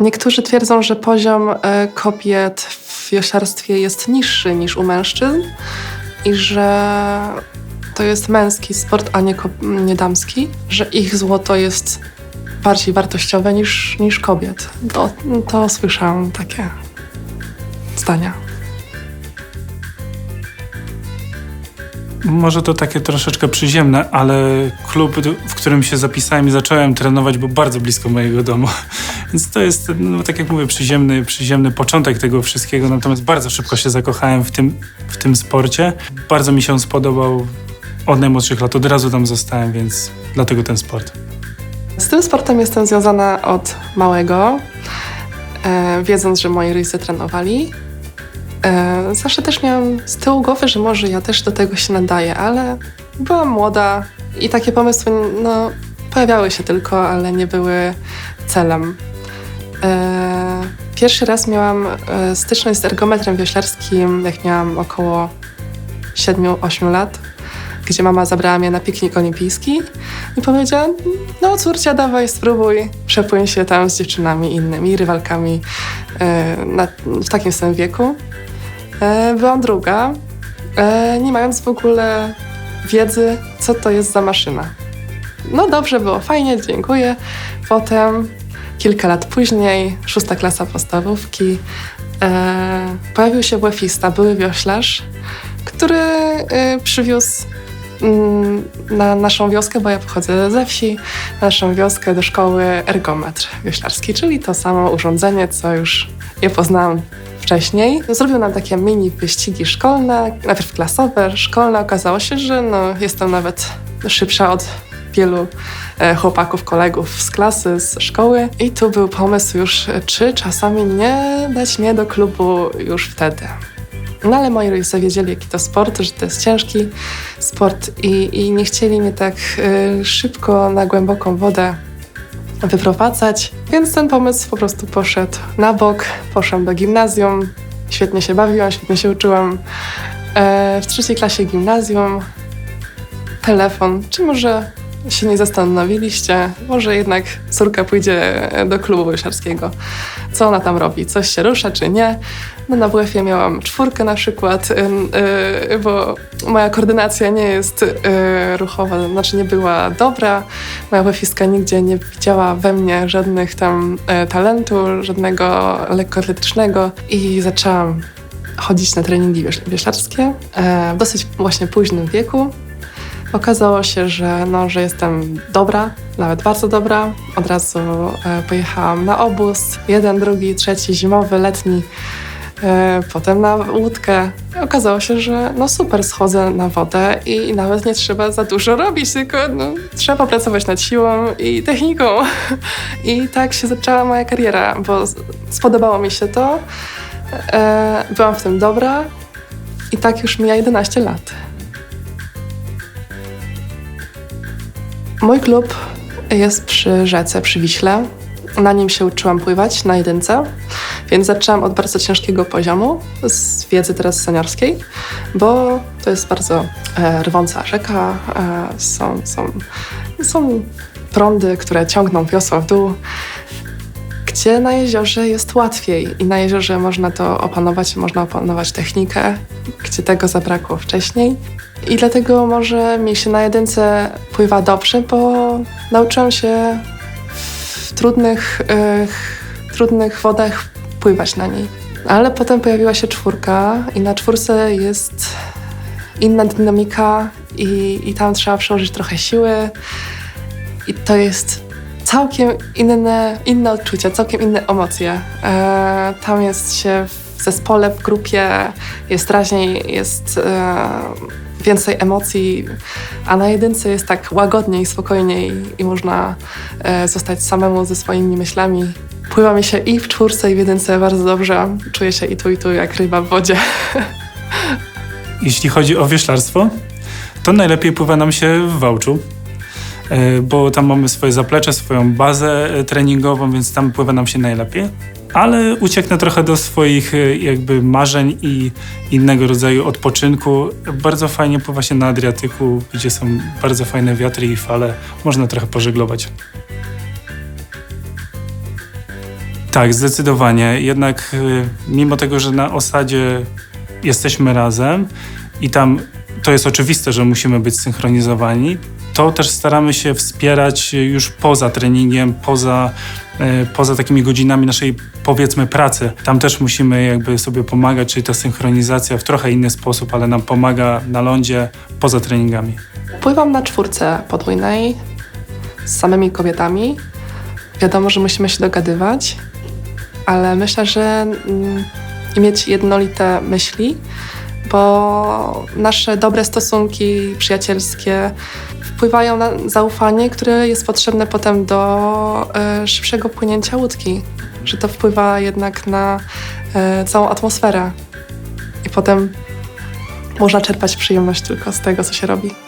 Niektórzy twierdzą, że poziom e, kobiet w wioślarstwie jest niższy niż u mężczyzn i że to jest męski sport, a nie, nie damski, że ich złoto jest bardziej wartościowe niż, niż kobiet. To, to słyszałam takie zdania. Może to takie troszeczkę przyziemne, ale klub, w którym się zapisałem i zacząłem trenować, był bardzo blisko mojego domu. Więc to jest, no, tak jak mówię, przyziemny, przyziemny początek tego wszystkiego. Natomiast bardzo szybko się zakochałem w tym, w tym sporcie. Bardzo mi się on spodobał od najmłodszych lat. Od razu tam zostałem, więc dlatego ten sport. Z tym sportem jestem związana od małego, e, wiedząc, że moi rodzice trenowali. E, zawsze też miałam z tyłu głowy, że może ja też do tego się nadaję, ale byłam młoda i takie pomysły no, pojawiały się tylko, ale nie były celem. E, pierwszy raz miałam e, styczność z ergometrem wioślarskim, jak miałam około 7-8 lat, gdzie mama zabrała mnie na piknik olimpijski i powiedziała, no córcia, dawaj, spróbuj, przepłyń się tam z dziewczynami innymi, rywalkami na, w takim samym wieku. E, byłam druga, e, nie mając w ogóle wiedzy, co to jest za maszyna. No dobrze, było fajnie, dziękuję. Potem, kilka lat później, szósta klasa podstawówki, e, pojawił się łefista, były wioślarz, który e, przywiózł mm, na naszą wioskę, bo ja pochodzę ze wsi, na naszą wioskę do szkoły ergometr wioślarski, czyli to samo urządzenie, co już je poznałam wcześniej. Zrobił nam takie mini wyścigi szkolne, najpierw klasowe, szkolne. Okazało się, że no, jestem nawet szybsza od wielu e, chłopaków, kolegów z klasy, z szkoły. I tu był pomysł już, czy czasami nie dać mnie do klubu już wtedy. No ale moi rodzice wiedzieli, jaki to sport, że to jest ciężki sport i, i nie chcieli mnie tak y, szybko na głęboką wodę wyprowadzać, więc ten pomysł po prostu poszedł na bok, poszłam do gimnazjum, świetnie się bawiłam, świetnie się uczyłam. E, w trzeciej klasie gimnazjum telefon, czy może się nie zastanowiliście, może jednak córka pójdzie do klubu wysiarskiego. Co ona tam robi? Coś się rusza, czy nie? No na WF-ie miałam czwórkę na przykład, yy, bo moja koordynacja nie jest yy, ruchowa, znaczy nie była dobra. Moja wf nigdzie nie widziała we mnie żadnych tam yy, talentu, żadnego lekkoatletycznego i zaczęłam chodzić na treningi wioślarskie w dosyć właśnie późnym wieku. Okazało się, że, no, że jestem dobra, nawet bardzo dobra. Od razu e, pojechałam na obóz, jeden, drugi, trzeci, zimowy, letni, e, potem na łódkę. Okazało się, że no super, schodzę na wodę i nawet nie trzeba za dużo robić, tylko no, trzeba pracować nad siłą i techniką. I tak się zaczęła moja kariera, bo spodobało mi się to, e, byłam w tym dobra i tak już mija 11 lat. Mój klub jest przy rzece, przy Wiśle. Na nim się uczyłam pływać na jedynce, więc zaczęłam od bardzo ciężkiego poziomu z wiedzy teraz seniorskiej, bo to jest bardzo e, rwąca rzeka, e, są, są, są prądy, które ciągną wiosła w dół, gdzie na jeziorze jest łatwiej i na jeziorze można to opanować, można opanować technikę, gdzie tego zabrakło wcześniej. I dlatego może mi się na jedynce pływa dobrze, bo nauczyłam się w trudnych, trudnych wodach pływać na niej. Ale potem pojawiła się czwórka i na czwórce jest inna dynamika i, i tam trzeba przełożyć trochę siły. I to jest całkiem inne, inne odczucia, całkiem inne emocje. E, tam jest się w zespole, w grupie, jest raźniej, jest e, więcej emocji, a na jedynce jest tak łagodniej, spokojniej i można e, zostać samemu ze swoimi myślami. Pływa mi się i w czwórce, i w jedynce bardzo dobrze. Czuję się i tu, i tu jak ryba w wodzie. Jeśli chodzi o wioślarstwo, to najlepiej pływa nam się w Wałczu e, bo tam mamy swoje zaplecze, swoją bazę e, treningową, więc tam pływa nam się najlepiej ale ucieknę trochę do swoich e, jakby marzeń i innego rodzaju odpoczynku. Bardzo fajnie pływa się na Adriatyku, gdzie są bardzo fajne wiatry i fale. Można trochę pożeglować. Tak, zdecydowanie. Jednak y, mimo tego, że na osadzie jesteśmy razem i tam to jest oczywiste, że musimy być synchronizowani, to też staramy się wspierać już poza treningiem, poza, y, poza takimi godzinami naszej powiedzmy pracy. Tam też musimy jakby sobie pomagać, czyli ta synchronizacja w trochę inny sposób, ale nam pomaga na lądzie poza treningami. Pływam na czwórce podwójnej z samymi kobietami. Wiadomo, że musimy się dogadywać, ale myślę, że mm, mieć jednolite myśli, bo nasze dobre stosunki przyjacielskie wpływają na zaufanie, które jest potrzebne potem do e, szybszego płynięcia łódki. Że to wpływa jednak na e, całą atmosferę i potem można czerpać przyjemność tylko z tego, co się robi.